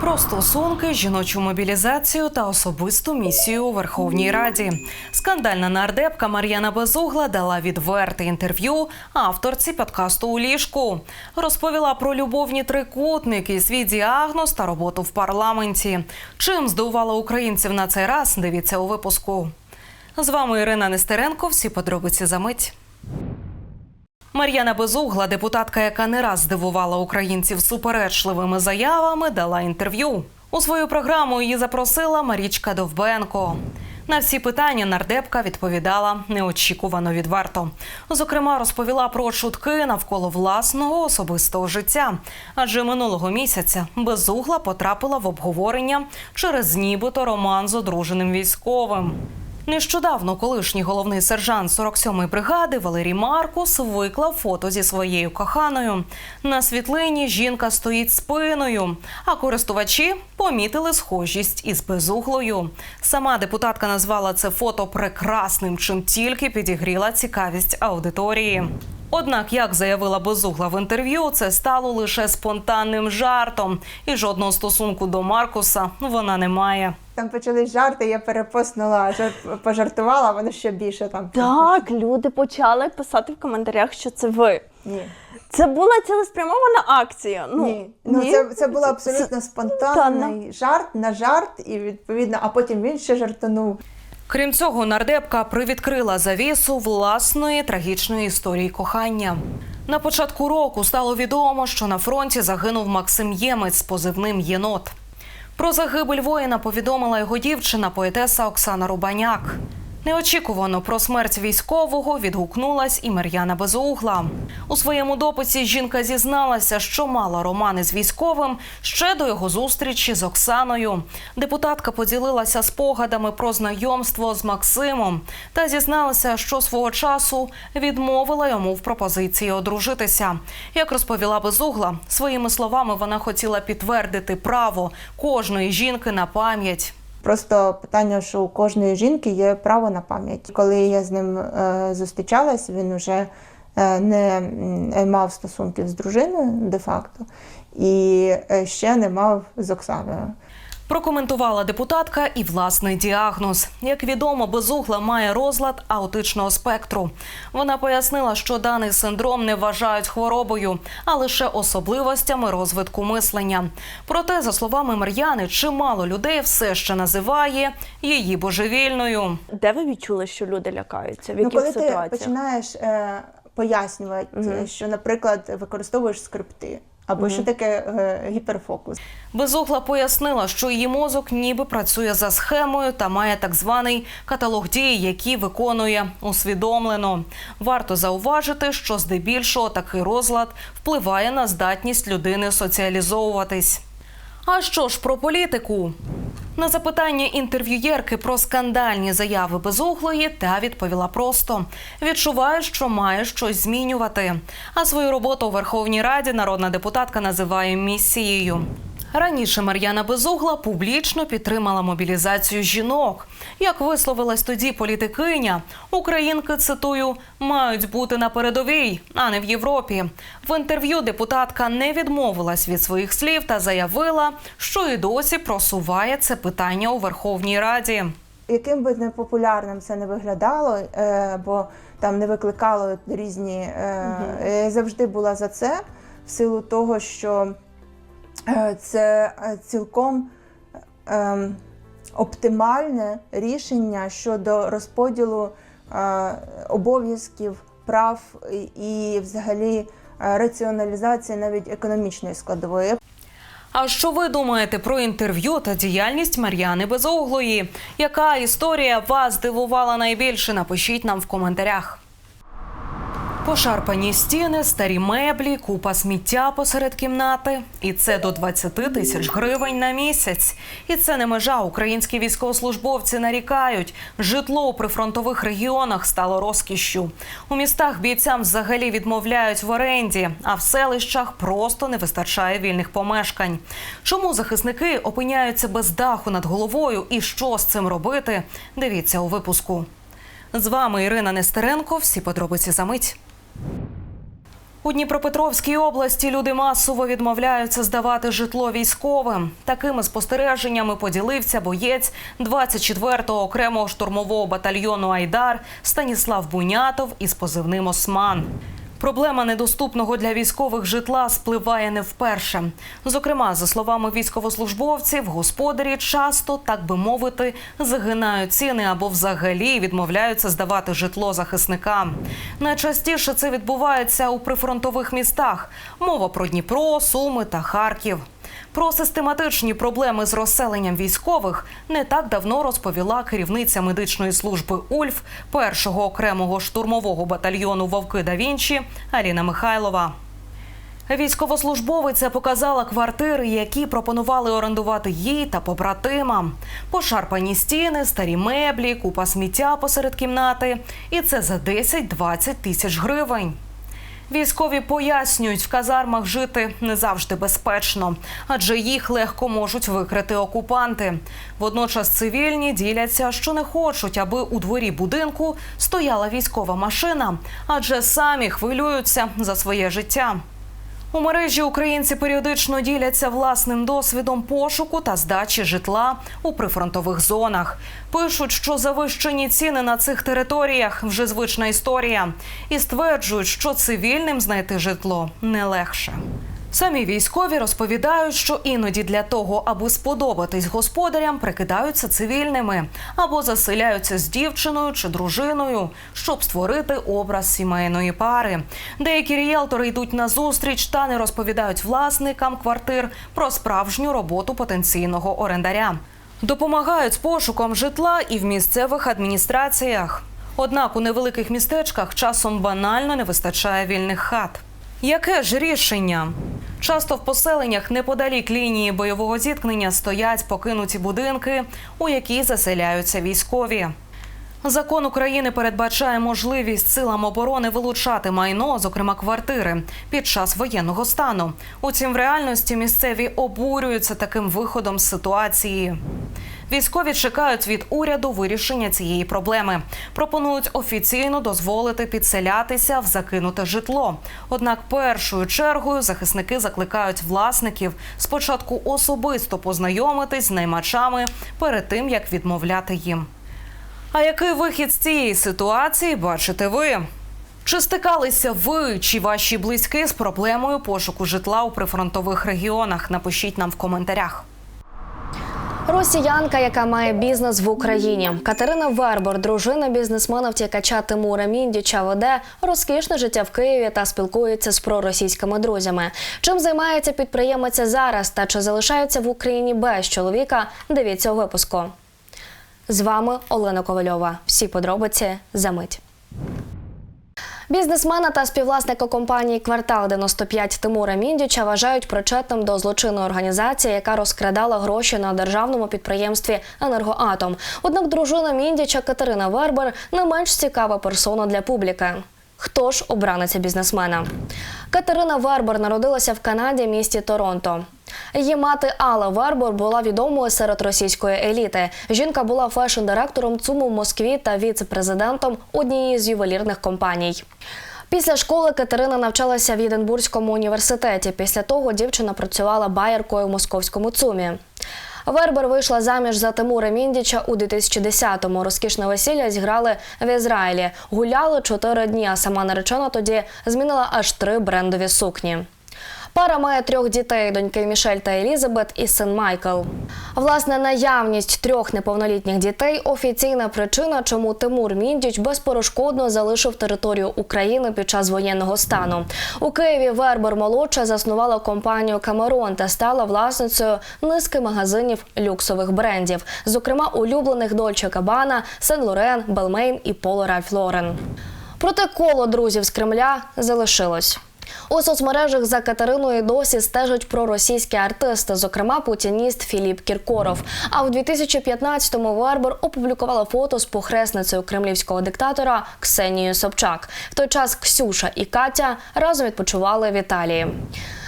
Про стосунки, жіночу мобілізацію та особисту місію у Верховній Раді. Скандальна нардепка Мар'яна Безугла дала відверте інтерв'ю авторці подкасту у ліжку. Розповіла про любовні трикутники, свій діагноз та роботу в парламенті. Чим здивувала українців на цей раз? Дивіться у випуску. З вами Ірина Нестеренко. Всі подробиці за мить. Мар'яна Безугла, депутатка, яка не раз здивувала українців суперечливими заявами, дала інтерв'ю. У свою програму її запросила Марічка Довбенко. На всі питання нардепка відповідала неочікувано відверто. Зокрема, розповіла про чутки навколо власного особистого життя. Адже минулого місяця безугла потрапила в обговорення через нібито роман з одруженим військовим. Нещодавно колишній головний сержант 47-ї бригади Валерій Маркус виклав фото зі своєю коханою. На світлині жінка стоїть спиною, а користувачі помітили схожість із безуглою. Сама депутатка назвала це фото прекрасним, чим тільки підігріла цікавість аудиторії. Однак, як заявила безугла в інтерв'ю, це стало лише спонтанним жартом, і жодного стосунку до Маркуса вона не має. Там почались жарти, я перепостнула, жар- пожартувала, вони ще більше там. Так, люди почали писати в коментарях, що це ви. Ні. Це була цілеспрямована акція. Ну, ні. Ну, Це, це було абсолютно Це спонтанний жарт на жарт, і відповідно, а потім він ще жартанув. Крім цього, нардепка привідкрила завісу власної трагічної історії кохання. На початку року стало відомо, що на фронті загинув Максим Ємець з позивним Єнот. Про загибель воїна повідомила його дівчина, поетеса Оксана Рубаняк. Неочікувано про смерть військового відгукнулась і Мар'яна Безугла. У своєму дописі жінка зізналася, що мала романи з військовим ще до його зустрічі з Оксаною. Депутатка поділилася спогадами про знайомство з Максимом та зізналася, що свого часу відмовила йому в пропозиції одружитися. Як розповіла Безугла, своїми словами вона хотіла підтвердити право кожної жінки на пам'ять. Просто питання, що у кожної жінки є право на пам'ять. Коли я з ним е, зустрічалась, він вже е, не мав стосунків з дружиною де-факто, і е, ще не мав з Оксаною. Прокоментувала депутатка і власний діагноз. Як відомо, безугла має розлад аутичного спектру. Вона пояснила, що даний синдром не вважають хворобою, а лише особливостями розвитку мислення. Проте, за словами Мар'яни, чимало людей все ще називає її божевільною. Де ви відчули, що люди лякаються? В Ну, яких коли ти починаєш е, пояснювати, Мгм. що, наприклад, використовуєш скрипти, або що таке е, гіперфокус. Безугла пояснила, що її мозок ніби працює за схемою та має так званий каталог дій, які виконує усвідомлено. Варто зауважити, що здебільшого такий розлад впливає на здатність людини соціалізовуватись. А що ж про політику? На запитання інтерв'юєрки про скандальні заяви безуглої та відповіла просто: відчуває, що має щось змінювати. А свою роботу у Верховній Раді народна депутатка називає місією. Раніше Мар'яна Безугла публічно підтримала мобілізацію жінок. Як висловилась тоді політикиня, українки цитую мають бути на передовій, а не в Європі. В інтерв'ю депутатка не відмовилась від своїх слів та заявила, що і досі просуває це питання у Верховній Раді. Яким би непопулярним це не виглядало, е, бо там не викликало різні. Е, Я завжди була за це, в силу того, що це е, цілком е, оптимальне рішення щодо розподілу е, обов'язків, прав і, взагалі е, раціоналізації навіть економічної складової. А що ви думаєте про інтерв'ю та діяльність Мар'яни Безуглої? Яка історія вас здивувала найбільше? Напишіть нам в коментарях. Пошарпані стіни, старі меблі, купа сміття посеред кімнати. І це до 20 тисяч гривень на місяць. І це не межа. Українські військовослужбовці нарікають. Житло у прифронтових регіонах стало розкішшю. У містах бійцям взагалі відмовляють в оренді, а в селищах просто не вистачає вільних помешкань. Чому захисники опиняються без даху над головою і що з цим робити? Дивіться у випуску. З вами Ірина Нестеренко. Всі подробиці за мить. У Дніпропетровській області люди масово відмовляються здавати житло військовим. Такими спостереженнями поділився боєць 24-го окремого штурмового батальйону Айдар Станіслав Бунятов із позивним Осман. Проблема недоступного для військових житла спливає не вперше. Зокрема, за словами військовослужбовців, господарі часто, так би мовити, загинають ціни або взагалі відмовляються здавати житло захисникам. Найчастіше це відбувається у прифронтових містах. Мова про Дніпро, Суми та Харків. Про систематичні проблеми з розселенням військових не так давно розповіла керівниця медичної служби Ульф першого окремого штурмового батальйону Вовки да Вінчі Аліна Михайлова. Військовослужбовиця показала квартири, які пропонували орендувати їй та побратимам. Пошарпані стіни, старі меблі, купа сміття посеред кімнати. І це за 10-20 тисяч гривень. Військові пояснюють, в казармах жити не завжди безпечно, адже їх легко можуть викрити окупанти. Водночас цивільні діляться, що не хочуть, аби у дворі будинку стояла військова машина, адже самі хвилюються за своє життя. У мережі українці періодично діляться власним досвідом пошуку та здачі житла у прифронтових зонах. Пишуть, що завищені ціни на цих територіях вже звична історія, і стверджують, що цивільним знайти житло не легше. Самі військові розповідають, що іноді для того, аби сподобатись господарям, прикидаються цивільними або заселяються з дівчиною чи дружиною, щоб створити образ сімейної пари. Деякі ріелтори йдуть на зустріч та не розповідають власникам квартир про справжню роботу потенційного орендаря. Допомагають з пошуком житла і в місцевих адміністраціях. Однак у невеликих містечках часом банально не вистачає вільних хат. Яке ж рішення? Часто в поселеннях неподалік лінії бойового зіткнення стоять покинуті будинки, у які заселяються військові. Закон України передбачає можливість силам оборони вилучати майно, зокрема квартири, під час воєнного стану. Утім, в реальності місцеві обурюються таким виходом з ситуації. Військові чекають від уряду вирішення цієї проблеми. Пропонують офіційно дозволити підселятися в закинуте житло. Однак першою чергою захисники закликають власників спочатку особисто познайомитись з наймачами перед тим як відмовляти їм. А який вихід з цієї ситуації бачите ви? Чи стикалися ви чи ваші близькі з проблемою пошуку житла у прифронтових регіонах? Напишіть нам в коментарях. Росіянка, яка має бізнес в Україні, Катерина Вербор, дружина бізнесмена втікача Тимура Міндіча, веде розкішне життя в Києві та спілкується з проросійськими друзями. Чим займається підприємиця зараз та чи залишається в Україні без чоловіка? Дивіться у випуску. З вами Олена Ковальова. Всі подробиці за мить. Бізнесмена та співвласника компанії Квартал 95 Тимура Міндіча вважають причетним до злочинної організації, яка розкрадала гроші на державному підприємстві Енергоатом. Однак дружина Міндіча Катерина Вербер не менш цікава персона для публіки. Хто ж обраниця бізнесмена? Катерина Вербер народилася в Канаді, місті Торонто. Її мати Алла Вербор була відомою серед російської еліти. Жінка була фешн-директором ЦУМу в Москві та віце-президентом однієї з ювелірних компаній. Після школи Катерина навчалася в Єдинбурзькому університеті. Після того дівчина працювала байеркою в московському ЦУМі. Вербер вийшла заміж за Тимура Міндіча у 2010-му. Розкішне весілля зіграли в Ізраїлі. Гуляли чотири дні, а сама наречена тоді змінила аж три брендові сукні. Пара має трьох дітей: доньки Мішель та Елізабет і син Майкл. Власне, наявність трьох неповнолітніх дітей офіційна причина, чому Тимур Міндіч безперешкодно залишив територію України під час воєнного стану. У Києві Вербер молодша заснувала компанію Камерон та стала власницею низки магазинів люксових брендів, зокрема улюблених Дольче Кабана, Сен Лорен, Белмейн і Поло Ральф Лорен. Проте коло друзів з Кремля залишилось. У соцмережах за Катериною досі стежать проросійські артисти, зокрема путініст Філіп Кіркоров. А в 2015-му Вербер опублікувала фото з похресницею кремлівського диктатора Ксенією Собчак. В той час Ксюша і Катя разом відпочивали в Італії.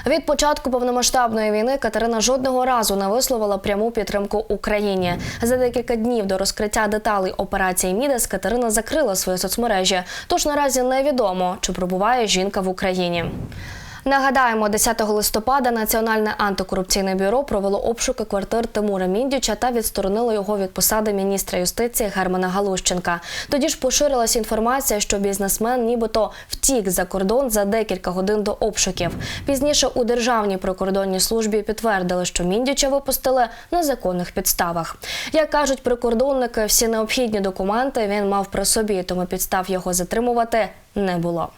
Від початку повномасштабної війни Катерина жодного разу не висловила пряму підтримку Україні. За декілька днів до розкриття деталей операції Мідес Катерина закрила свої соцмережі. Тож наразі невідомо, чи пробуває жінка в Україні. Нагадаємо, 10 листопада Національне антикорупційне бюро провело обшуки квартир Тимура Міндіча та відсторонило його від посади міністра юстиції Германа Галущенка. Тоді ж поширилася інформація, що бізнесмен нібито втік за кордон за декілька годин до обшуків. Пізніше у державній прикордонній службі підтвердили, що Міндіча випустили на законних підставах. Як кажуть прикордонники, всі необхідні документи він мав при собі, тому підстав його затримувати не було.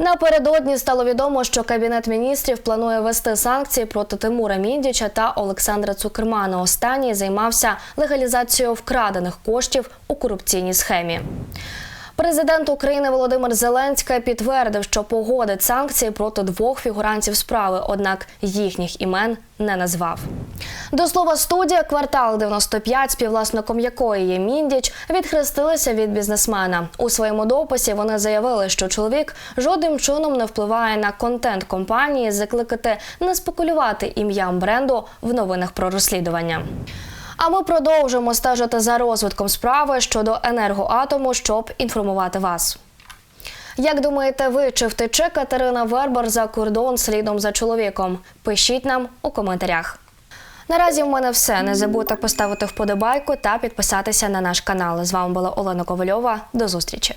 Напередодні стало відомо, що кабінет міністрів планує ввести санкції проти Тимура Міндіча та Олександра Цукермана. Останній займався легалізацією вкрадених коштів у корупційній схемі. Президент України Володимир Зеленський підтвердив, що погодить санкції проти двох фігурантів справи, однак їхніх імен не назвав. До слова, студія квартал 95, співвласником якої є Міндіч, відхрестилися від бізнесмена. У своєму дописі вони заявили, що чоловік жодним чином не впливає на контент компанії, закликати не спекулювати ім'ям бренду в новинах про розслідування. А ми продовжимо стежити за розвитком справи щодо енергоатому, щоб інформувати вас. Як думаєте, ви чи втече Катерина Вербер за кордон слідом за чоловіком? Пишіть нам у коментарях. Наразі в мене все. Не забудьте поставити вподобайку та підписатися на наш канал. З вами була Олена Ковальова. До зустрічі.